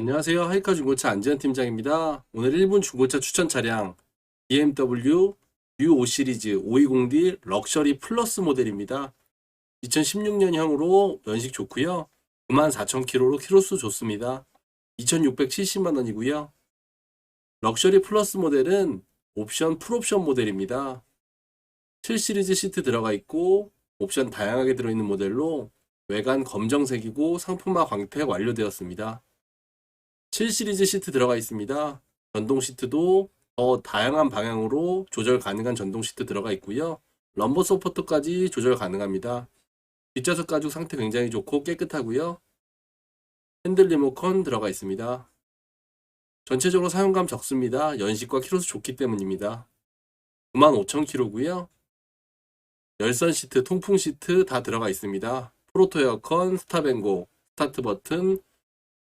안녕하세요. 하이카 중고차 안지현 팀장입니다. 오늘 1분 중고차 추천 차량 BMW U5 시리즈 520D 럭셔리 플러스 모델입니다. 2016년형으로 연식 좋고요. 94,000km로 키로수 좋습니다. 2,670만 원이고요. 럭셔리 플러스 모델은 옵션 풀옵션 모델입니다. 7 시리즈 시트 들어가 있고 옵션 다양하게 들어있는 모델로 외관 검정색이고 상품화 광택 완료되었습니다. 7 시리즈 시트 들어가 있습니다. 전동 시트도 더 다양한 방향으로 조절 가능한 전동 시트 들어가 있고요. 럼버 서포터까지 조절 가능합니다. 뒷좌석 가죽 상태 굉장히 좋고 깨끗하고요. 핸들 리모컨 들어가 있습니다. 전체적으로 사용감 적습니다. 연식과 키로수 좋기 때문입니다. 95,000km고요. 열선 시트, 통풍 시트 다 들어가 있습니다. 프로토 에어컨, 스탑앤고, 스타트 버튼,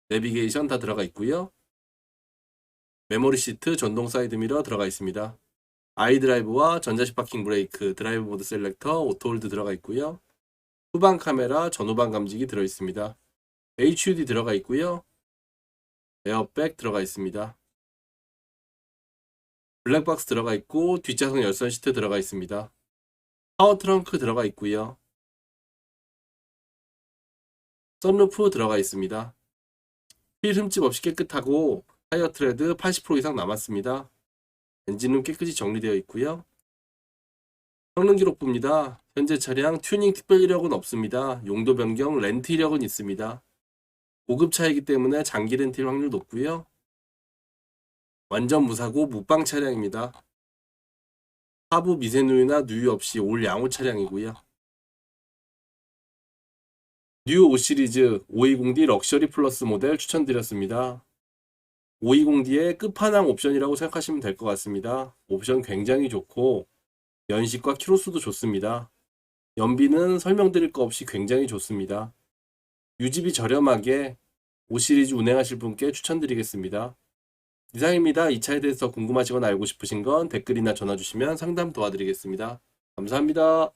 내비게이션 다 들어가 있고요. 메모리 시트, 전동 사이드 미러 들어가 있습니다. 아이드라이브와 전자식 파킹 브레이크, 드라이브 모드 셀렉터, 오토홀드 들어가 있고요. 후방 카메라, 전후방 감지기 들어 있습니다. HUD 들어가 있고요. 에어백 들어가 있습니다. 블랙박스 들어가 있고 뒷좌석 열선 시트 들어가 있습니다. 파워 트렁크 들어가 있고요. 썬루프 들어가 있습니다. 휠 흠집 없이 깨끗하고 타이어 트레드 80% 이상 남았습니다. 엔진은 깨끗이 정리되어 있고요. 성능 기록부입니다. 현재 차량 튜닝 특별 이력은 없습니다. 용도 변경 렌트 이력은 있습니다. 고급 차이기 때문에 장기 렌트일 확률 높고요. 완전 무사고 무빵 차량입니다. 하부 미세누유나 누유 없이 올 양호 차량이고요. 뉴 5 시리즈 520D 럭셔리 플러스 모델 추천드렸습니다. 520D의 끝판왕 옵션이라고 생각하시면 될 것 같습니다. 옵션 굉장히 좋고 연식과 키로수도 좋습니다. 연비는 설명드릴 거 없이 굉장히 좋습니다. 유지비 저렴하게 5 시리즈 운행하실 분께 추천드리겠습니다. 이상입니다. 이 차에 대해서 궁금하시거나 알고 싶으신 건 댓글이나 전화 주시면 상담 도와드리겠습니다. 감사합니다.